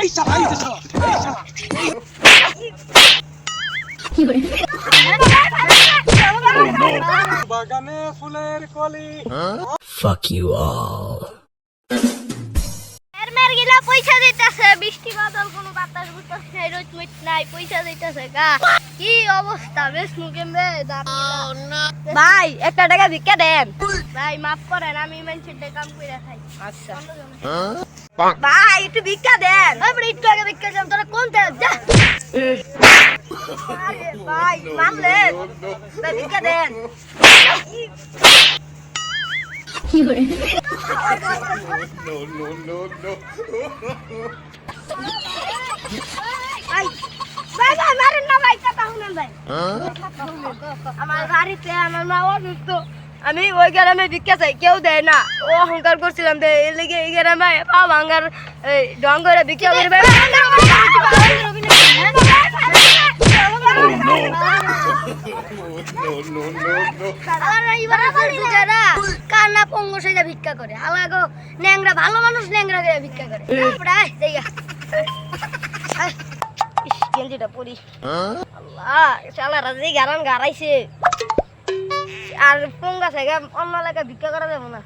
এই শালা এই যে শালা এই শালা বাগানে ফুলের কলি এর গিলা পয়সা দিতেছে বৃষ্টি বাদল কোনো বাতাস বুতাস নাই রোদ মিট নাই পয়সা দিতেছে গা। কি অবস্থা বেশ মুখে মে ভাই একটা টাকা ভিক্ষা দেন। ভাই মাফ করেন আমি মানুষের কাম করে খাই। আচ্ছা। ভাই একটু ভিক্ষা দেন। ভাই বড় একটু আগে ভিক্ষা দেন তোরা কোন দেন যা। ভাই মানলেন ভাই ভিক্ষা দেন। ভাই ভাই ভাই মারেন না ভাই কথা শুনেন ভাই। আমার বাড়িতে আমার মা অসুস্থ। আমি ওই গ্রামে ভিক্ষা চাই কেউ দেয় না ও অহংকার করছিলাম দে এর লেগে এই গ্রামে পা ভাঙ্গার ভিক্ষা করে কান্না পঙ্গ সেটা ভিক্ষা করে ন্যাংরা ভালো মানুষ ন্যাংরা করে ভিক্ষা করে প্রায় গেঞ্জিটা পরি আল্লাহ শালারা যে গারান গারাইছে আর পঙ্গা থেকে অন্য এলাকা ভিক্ষা করা যাব না।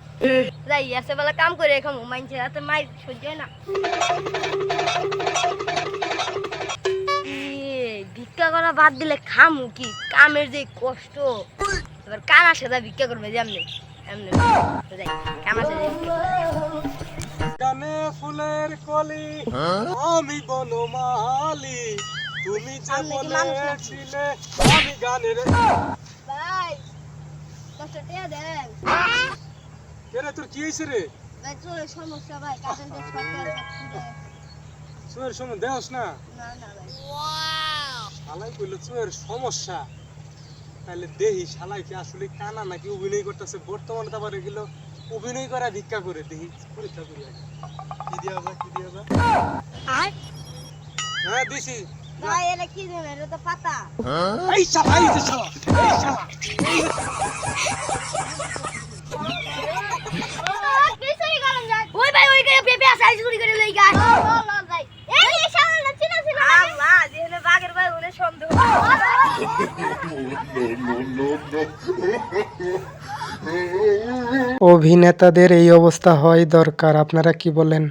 যাই আছে বেলা কাম করে এখন মাইনছে রাতে মাই সহ্য হয় না। ইয়ে, ভিক্ষা করা বাদ দিলে খামু কি? কামের যে কষ্ট। এবার কানা সেদা ভিক্ষা করবে যে এমনি? এমনি। যাই কানা সেদা বাগানে ফুলের কলি আমি বনমালি। তুমি যে? বলেছিলে আমি গানের দেন কেরে তোর কি হয়েছে রে? ভাই সমস্যা ভাই সময় দেহস না? না না শালাই কইলো চুয়ের সমস্যা। তাহলে দেহি শালাই কি আসলে কানা নাকি অভিনয় করতেছে? বর্তমানে তো আবার এগুলো অভিনয় করা ভিক্ষা করে দেহি পরীক্ষা করি আগে। কি দিয়া যা কি দিয়া যা হ্যাঁ দিছি। ভাই এটা কি দেন এটা তো পাতা। এই শালা এই শালা এই শালা ওই ভাই অভিনেতাদের এই অবস্থা হয় দরকার আপনারা কি বলেন